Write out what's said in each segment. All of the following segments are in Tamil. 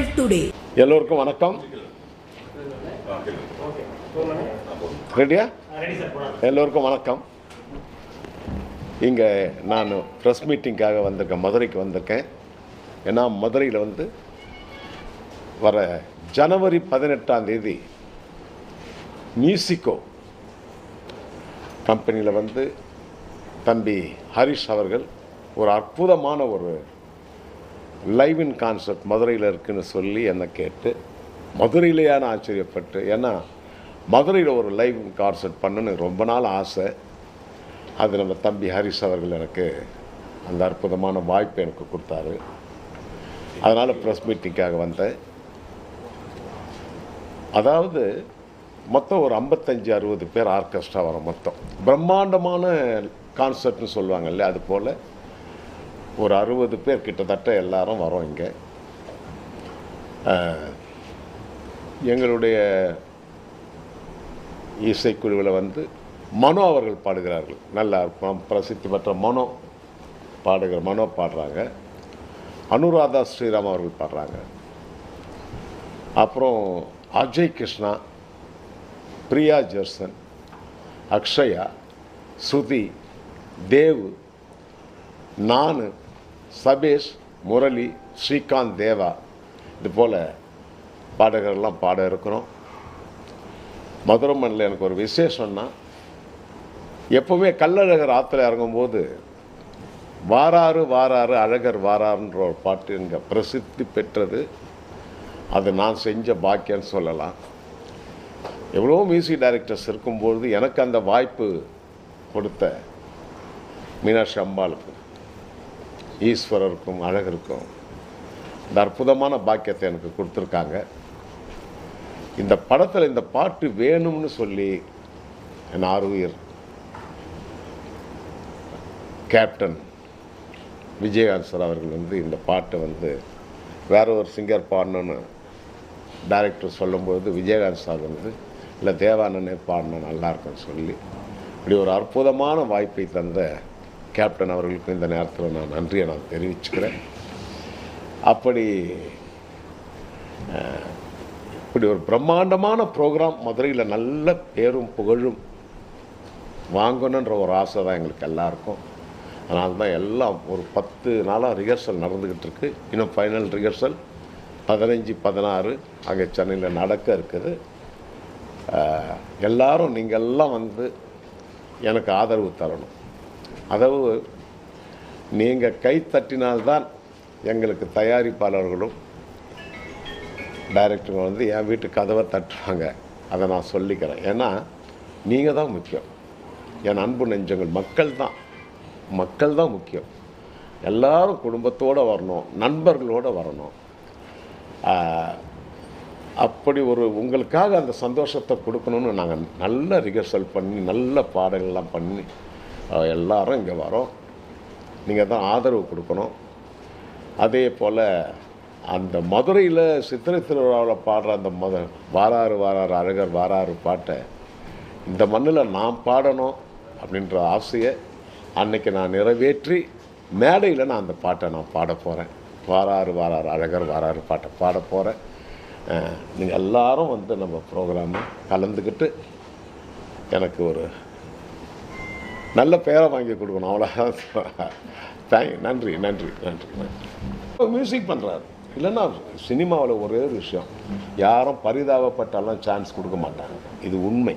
மக்கள் டுடே எல்லோருக்கும் வணக்கம். ரெடியா? எல்லோருக்கும் வணக்கம். இங்கே நான் ப்ரெஸ் மீட்டிங்காக வந்திருக்கேன் மதுரைக்கு வந்திருக்கேன். ஏன்னா மதுரையில் வந்து வர ஜனவரி பதினெட்டாம் தேதி மியூசிக்கோ கம்பெனியில் வந்து தம்பி ஹரிஷ் அவர்கள் ஒரு அற்புதமான ஒரு லைவ் இன் கான்சர்ட் மதுரையில் இருக்குன்னு சொல்லி என்னை கேட்டு மதுரையிலேயே நான் ஆச்சரியப்பட்டு ஏன்னா மதுரையில் ஒரு லைவ் இன் கான்சர்ட் பண்ணணும்னு ரொம்ப நாள் ஆசை. அது நம்ம தம்பி ஹரிஷ் அவர்கள் எனக்கு அந்த அற்புதமான வாய்ப்பை எனக்கு கொடுத்தாரு. அதனால் ப்ரெஸ் மீட்டிங்காக வந்தேன். அதாவது மொத்தம் ஒரு ஐம்பத்தஞ்சு அறுபது பேர் ஆர்கெஸ்ட்ரா வரும் மொத்தம். பிரம்மாண்டமான கான்சர்ட்னு சொல்லுவாங்கல்ல அது போல் ஒரு அறுபது பேர் கிட்டத்தட்ட எல்லாரும் வரோம் இங்கே. எங்களுடைய இசைக்குழுவில் வந்து மனோ அவர்கள் பாடுகிறார்கள். நல்ல இருக்கும் பிரசித்தி பெற்ற மனோ பாடுகிற மனோ பாடுறாங்க. அனுராதா ஸ்ரீராம் அவர்கள் பாடுறாங்க. அப்புறம் அஜய் கிருஷ்ணா பிரியா ஜெர்சன் அக்ஷயா ஸ்ருதி தேவ் நான் சபேஷ் முரளி ஸ்ரீகாந்த் தேவா இது போல் பாடகர்கள்லாம் பாட இருக்கிறோம். மதுரை மண்ணில் எனக்கு ஒரு விசேஷம்னா எப்போவுமே கள்ளழகர் ஆற்றுல இறங்கும்போது வாராறு வாராறு அழகர் வாராருன்ற ஒரு பாட்டு இங்கே பிரசித்தி பெற்றது. அது நான் செஞ்ச பாக்கியன்னு சொல்லலாம். எவ்வளோ மியூசிக் டைரக்டர்ஸ் இருக்கும்பொழுது எனக்கு அந்த வாய்ப்பு கொடுத்த மீனாட்சி அம்பாளுக்கு. ஈஸ்வரருக்கும் அழகருக்கும் இந்த அற்புதமான பாக்கியத்தை எனக்கு கொடுத்துருக்காங்க. இந்த படத்தில் இந்த பாட்டு வேணும்னு சொல்லி என் ஆறுயிர் கேப்டன் விஜயகாந்த் சார் அவர்கள் வந்து இந்த பாட்டை வந்து வேற ஒரு சிங்கர் பாடணும்னு டைரக்டர் சொல்லும்போது விஜயகாந்த் சார் வந்து இல்லை தேவானனே பாடணும் நல்லாயிருக்குன்னு சொல்லி. இப்படி ஒரு அற்புதமான வாய்ப்பை தந்த கேப்டன் அவர்களுக்கும் இந்த நேரத்தில் நான் நன்றியை நான் தெரிவிச்சுக்கிறேன். அப்படி இப்படி ஒரு பிரம்மாண்டமான ப்ரோக்ராம் மதுரையில் நல்ல பேரும் புகழும் வாங்கணுன்ற ஒரு ஆசை தான் எங்களுக்கு எல்லாருக்கும். அதனால தான் எல்லாம் ஒரு பத்து நாளாக ரிஹர்சல் நடந்துக்கிட்டு இருக்கு. இன்னும் ஃபைனல் ரிஹர்சல் பதினஞ்சு பதினாறு அங்கே சென்னையில் நடக்க இருக்குது. எல்லாரும் நீங்கள் எல்லாம் வந்து எனக்கு ஆதரவு தரணும். அதாவது நீங்கள் கை தட்டினால்தான் எங்களுக்கு தயாரிப்பாளர்களும் டைரக்டருங்க வந்து என் வீட்டு கதவை தட்டுவாங்க. அதை நான் சொல்லிக்கிறேன். ஏன்னா நீங்கள் தான் முக்கியம். என் அன்பு நெஞ்சங்கள் மக்கள் தான். மக்கள் தான் முக்கியம். எல்லாரும் குடும்பத்தோடு வரணும். நண்பர்களோடு வரணும். அப்படி ஒரு உங்களுக்காக அந்த சந்தோஷத்தை கொடுக்கணும்னு நாங்கள் நல்ல ரிஹர்சல் பண்ணி நல்ல பாடல்கள்லாம் பண்ணி எல்லாரும் இங்கே வரோம். நீங்கள் தான் ஆதரவு கொடுக்கணும். அதே போல் அந்த மதுரையில் சித்திரை திருவிழாவில் பாடுற அந்த மத வாராறு வாராறு அழகர் வாராறு பாட்டை இந்த மண்ணில் நான் பாடணும் அப்படின்ற ஆசையை அன்னைக்கு நான் நிறைவேற்றி மேடையில் நான் அந்த பாட்டை நான் பாட போகிறேன் வாராறு வாராறு அழகர் வாராறு பாட்டை பாட போகிறேன் நீங்கள் எல்லாரும் வந்து நம்ம ப்ரோக்ராமை கலந்துக்கிட்டு எனக்கு ஒரு நல்ல பேரை வாங்கி கொடுக்கணும் அவ்வளோதான் தேங்க் நன்றி நன்றி நன்றி. நன்றி மியூசிக் பண்ணுறாரு இல்லைன்னா சினிமாவில் ஒரே ஒரு விஷயம். யாரும் பரிதாபப்பட்டாலும் சான்ஸ் கொடுக்க மாட்டாங்க. இது உண்மை.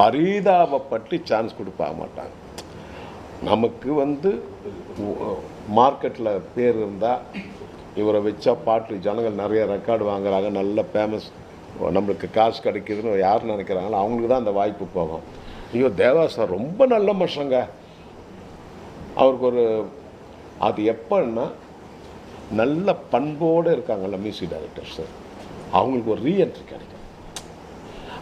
பரிதாபப்பட்டு சான்ஸ் கொடுக்க மாட்டாங்க. நமக்கு வந்து மார்க்கெட்டில் பேர் இருந்தால் இவரை வச்சா பாட்டு ஜனங்கள் நிறைய ரெக்கார்டு வாங்குறாங்க நல்ல ஃபேமஸ் நம்மளுக்கு காசு கிடைக்குதுன்னு யார் நினைக்கிறாங்களோ அவங்களுக்கு தான் அந்த வாய்ப்பு போகும். ஐயோ தேவா சார் ரொம்ப நல்ல மனுஷங்க. அவருக்கு ஒரு அது எப்போன்னா நல்ல பண்போடு இருக்காங்கல்ல மியூசிக் டைரக்டர்ஸு அவங்களுக்கு ஒரு ரீஎன்ட்ரி கிடைக்கும்.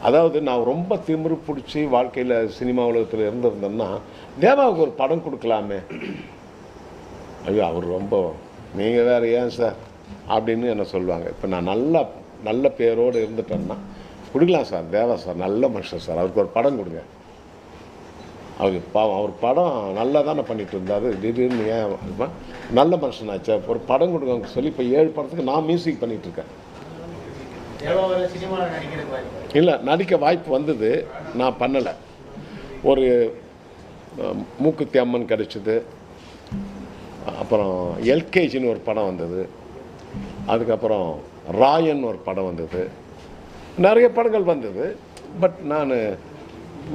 அதாவது நான் ரொம்ப திமிரு பிடிச்சி வாழ்க்கையில் சினிமா உலகத்தில் இருந்திருந்தேன்னா தேவாவுக்கு ஒரு படம் கொடுக்கலாமே. ஐயோ அவர் ரொம்ப நீங்கள் வேறு ஏன் சார் அப்படின்னு என்ன சொல்லுவாங்க. இப்போ நான் நல்ல நல்ல பேரோடு இருந்துட்டேன்னா கொடுக்கலாம் சார் தேவா சார் நல்ல மனுஷன் சார் அவருக்கு ஒரு படம் கொடுங்க. அவர் பாவம் அவர் படம் நல்லா தானே பண்ணிகிட்டு இருந்தார் திடீர்னு ஏன் நல்ல மனுஷனாச்சா. ஒரு படம் கொடுங்க சொல்லி இப்போ ஏழு படத்துக்கு நான் மியூசிக் பண்ணிகிட்ருக்கேன் இல்லை நடிக்க வாய்ப்பு வந்தது. நான் பண்ணலை. ஒரு மூக்குத்தி அம்மன் கிடச்சிது. அப்புறம் எல்கேஜின்னு ஒரு படம் வந்தது. அதுக்கப்புறம் ராயன் ஒரு படம் வந்தது. நிறைய படங்கள் வந்தது. பட் நான்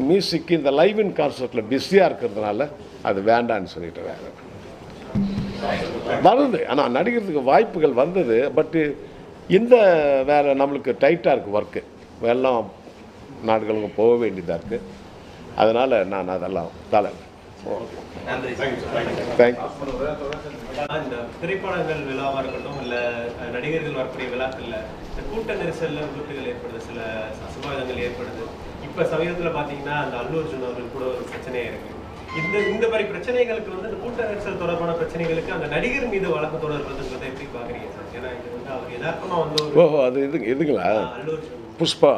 மியூசிக்கு இந்த லைவ் இன் கான்சர்ட்டில் பிஸியாக இருக்கிறதுனால அது வேண்டான்னு சொல்லிட்டு வேறு வருது. ஆனால் நடிக்கிறதுக்கு வாய்ப்புகள் வந்தது. பட்டு இந்த வேலை நம்மளுக்கு டைட்டாக இருக்குது ஒர்க்கு எல்லாம் நாடுகளுக்கும் போக வேண்டியதாக இருக்குது அதனால் நான் அதெல்லாம் தலை திரைப்படங்கள் விழாவா இருக்கட்டும் இல்ல அஹ், நடிகர்கள் வரக்கூடிய விழாக்கள்ல கூட்ட நெரிசல்ல விபத்துகள் ஏற்படுது சில அசம்பாவிதங்கள் ஏற்படுது. இப்ப சமீபத்துல பாத்தீங்கன்னா அந்த அல்லு அர்ஜுன் அவர்கள் கூட ஒரு பிரச்சனையா இருக்கு. இந்த இந்த மாதிரி பிரச்சனைகளுக்கு வந்து இந்த கூட்ட நெரிசல் தொடர்பான பிரச்சனைகளுக்கு அந்த நடிகர் மீது வழக்கு தொடர்புன்றதை எப்படி பாக்குறீங்க சார்? ஏன்னா இது வந்து அவர் யதார்த்தமா வந்து ஓஹோ அது இது அர்ஜுன். புஷ்பா.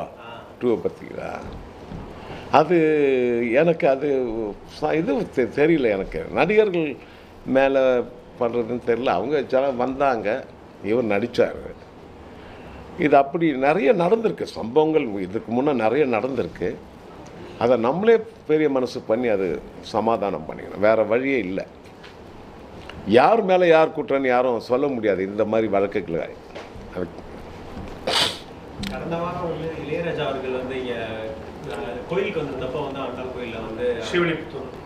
டூவை பற்றிங்களா அது எனக்கு அது இது தெரியல எனக்கு. நடிகர்கள் மேலே பண்ணுறதுன்னு தெரியல. அவங்க சில வந்தாங்க. இவர் நடித்தார் இது அப்படி நிறைய நடந்திருக்கு. சம்பவங்கள் இதுக்கு முன்னே நிறைய நடந்திருக்கு. அதை நம்மளே பெரிய மனசு பண்ணி அது சமாதானம் பண்ணிக்கணும். வேறு வழியே இல்லை. யார் மேலே யார் குற்றம்னு யாரும் சொல்ல முடியாது. இந்த மாதிரி வழக்குகளை. அது கடந்த வாரம் வந்து இளையராஜா அவர்கள் வந்து இங்க அஹ், கோயிலுக்கு வந்திருந்தப்போ வந்து கோயில்ல வந்து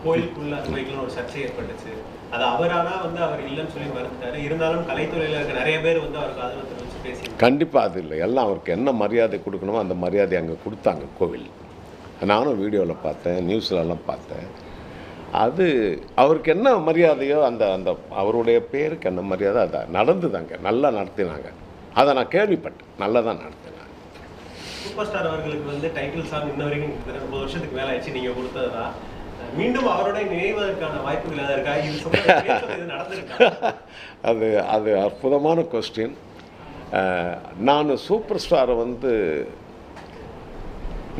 கோயிலுக்குள்ள ஒரு சர்ச்சை ஏற்பட்டுச்சு. அது அவரானா வந்து அவர் இல்லைன்னு சொல்லி மறுத்துட்டாரு. இருந்தாலும் கலைத்துறையில இருக்க நிறைய பேர் வந்து அவருக்கு ஆதரவு வச்சு பேசி கண்டிப்பாக அது இல்லை. எல்லாம் அவருக்கு என்ன மரியாதை கொடுக்கணுமோ அந்த மரியாதை அங்கே கொடுத்தாங்க கோவில். நானும் வீடியோவில் பார்த்தேன் நியூஸ்லலாம் பார்த்தேன். அது அவருக்கு என்ன மரியாதையோ அந்த அந்த அவருடைய பேருக்கு என்ன மரியாதை அதை நடந்துதாங்க. நல்லா நடத்தினாங்க. அதை நான் கேள்விப்பட்டேன். நல்லா தான் நடத்தினாங்க. சூப்பர் ஸ்டார் அவர்களுக்கு வந்து டைட்டில் சாங் இன்ன வரைக்கும் முப்பது வருஷத்துக்கு மேல ஆச்சு நீங்க கொடுத்ததுதான் மீண்டும் அவரோட நினைவதற்கான வாய்ப்புகள் ஏதாவது இருக்கா? இது நடந்திருக்கா? அது அது அற்புதமான கொஸ்டின் நான் சூப்பர் ஸ்டாரை வந்து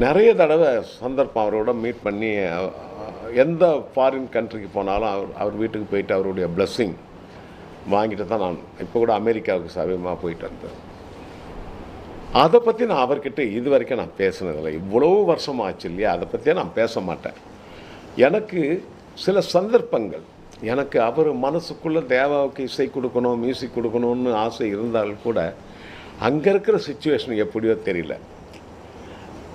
நிறைய தடவை சந்தர்ப்பம் அவரோட மீட் பண்ணி எந்த ஃபாரின் கண்ட்ரிக்கு போனாலும் அவர் அவர் வீட்டுக்கு போயிட்டு அவருடைய blessing வாங்கிட்டு தான் நான் இப்போ கூட அமெரிக்காவுக்கு சமீபமாக போயிட்டு வந்தேன். அதை பற்றி நான் அவர்கிட்ட இது வரைக்கும் நான் பேசினதில்லை. இவ்வளோ வருஷம் ஆச்சு இல்லையா? அதை பற்றியே நான் பேச மாட்டேன். எனக்கு சில சந்தர்ப்பங்கள். எனக்கு அவர் மனசுக்குள்ளே தேவாவுக்கு இசை கொடுக்கணும் மியூசிக் கொடுக்கணும்னு ஆசை இருந்தாலும் கூட அங்கே இருக்கிற சுச்சுவேஷன் எப்படியோ தெரியல.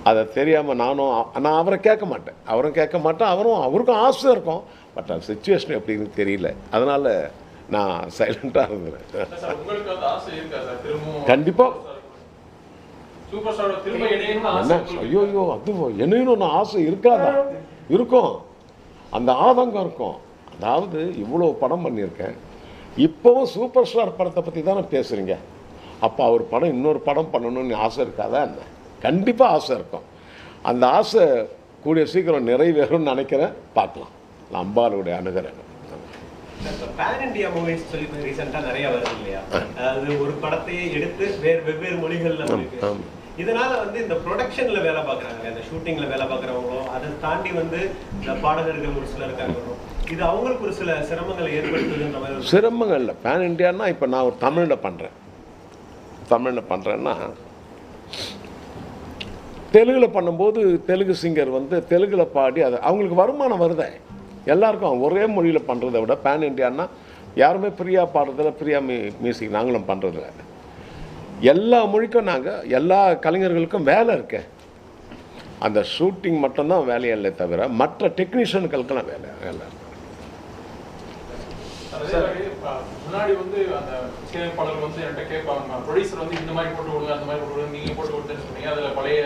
அதை தெரியாமல் நானும் நான் அவரை கேட்க மாட்டேன். அவரும் கேட்க மாட்டேன் அவரும் அவருக்கும் ஆசை இருக்கும். பட் அந்த சுச்சுவேஷன் எப்படின்னு தெரியல. அதனால் நான் சைலண்ட்டாக இருந்தேன். கண்டிப்பாக என்ன? ஐயோ ஐயோ அது என்னன்னு ஆசை இருக்காதா? இருக்கும். அந்த ஆதங்கம் இருக்கும். அதாவது இவ்வளோ படம் பண்ணியிருக்கேன். இப்போவும் சூப்பர் ஸ்டார் படத்தை பற்றி தானே பேசுகிறீங்க அப்போ அவர் படம் இன்னொரு படம் பண்ணணும்னு ஆசை இருக்காதா என்ன? கண்டிப்பாக ஆசை இருக்கும். அந்த ஆசை கூடிய சீக்கிரம் நிறைவேறும்னு நினைக்கிறேன். பார்க்கலாம். நான் அம்பாளுடைய அணுகிறேன் பேன் இந்தியா மூவிஸ் சொல்லி ரீசெண்டா நிறைய வருது இல்லையா? அதாவது ஒரு படத்தையே எடுத்து வேறு வெவ்வேறு மொழிகள்ல ஆம். இதனால வந்து இந்த ப்ரொடக்ஷன்ல வேலை பார்க்குறாங்க. இந்த ஷூட்டிங்ல வேலை பார்க்குறவங்களும் அதை தாண்டி வந்து இந்த பாடகர்கள் ஒரு சிலர் இருக்காங்க. இது அவங்களுக்கு ஒரு சில சிரமங்களை ஏற்படுத்துதுன்ற மாதிரி சிரமங்கள் இல்லை. பேன் இண்டியான்னா இப்போ நான் ஒரு தமிழில் பண்ணுறேன் தமிழில் பண்ணுறேன்னா தெலுங்கில் பண்ணும்போது தெலுங்கு சிங்கர் வந்து தெலுங்கில் பாடி அது அவங்களுக்கு வருமானம் வருதே. எல்லாருக்கும் ஒரே மொழியில் பண்ணுறதை விட பேன் இண்டியான்னா யாருமே ஃப்ரீயாக பாடுறதில்ல ஃப்ரீயாக மியூசிக் நாங்களும் பண்ணுறதில்ல எல்லா மொழிக்கும் நாங்கள் எல்லா கலைஞர்களுக்கும் வேலை இருக்கு. அந்த ஷூட்டிங் மட்டும்தான் வேலையில்லை தவிர மற்ற டெக்னீஷியனுக்களுக்கெல்லாம் வேலை வேலை இருக்கு. முன்னாடி வந்து அந்த இசையமைப்பாளர் வந்து என்கிட்ட கேட்பாங்க ப்ரொடியூசர் வந்து இந்த மாதிரி போட்டு விடுங்க அந்த மாதிரி போட்டு விடுங்க நீங்க போட்டு விட்டுன்னு சொன்னீங்க. அதுல பழைய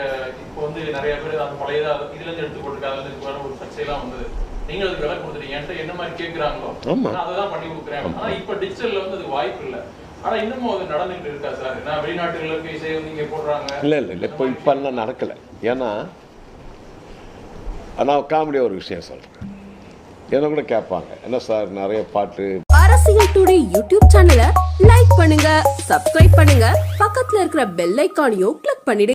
இப்போ வந்து நிறைய பேர் அந்த பழைய இதுல இருந்து எடுத்து போட்டுருக்காங்க அதுல வர ஒரு சர்ச்சையெல்லாம் வந்தது. நீங்க அதுக்கு விலை கொடுத்துட்டீங்க. என்கிட்ட என்ன மாதிரி கேட்குறாங்களோ. நான் அதை தான் பண்ணி கொடுக்குறேன். ஆனா இப்போ டிஜிட்டல்ல வந்து அது வாய்ப்பு இல்லை. ஆனா இன்னமும் அது நடந்துட்டு இருக்கா சார்? நான் வெளிநாட்டுல இருக்க இசையை வந்து இங்க போடுறாங்க. இல்லை இல்லை இல்லை. இப்போ இப்போல்லாம் நடக்கலை. ஏன்னா நான் காமெடியாக ஒரு விஷயம் சொல்கிறேன் என்ன கூட கேட்பாங்க. என்ன சார் நிறைய பாட்டு. அரசியல் டுடே யூடியூப் சேனலை லைக் பண்ணுங்க சப்ஸ்கிரைப் பண்ணுங்க. பக்கத்துல இருக்கிற பெல் ஐகானையும் கிளிக் பண்ணிடுங்க.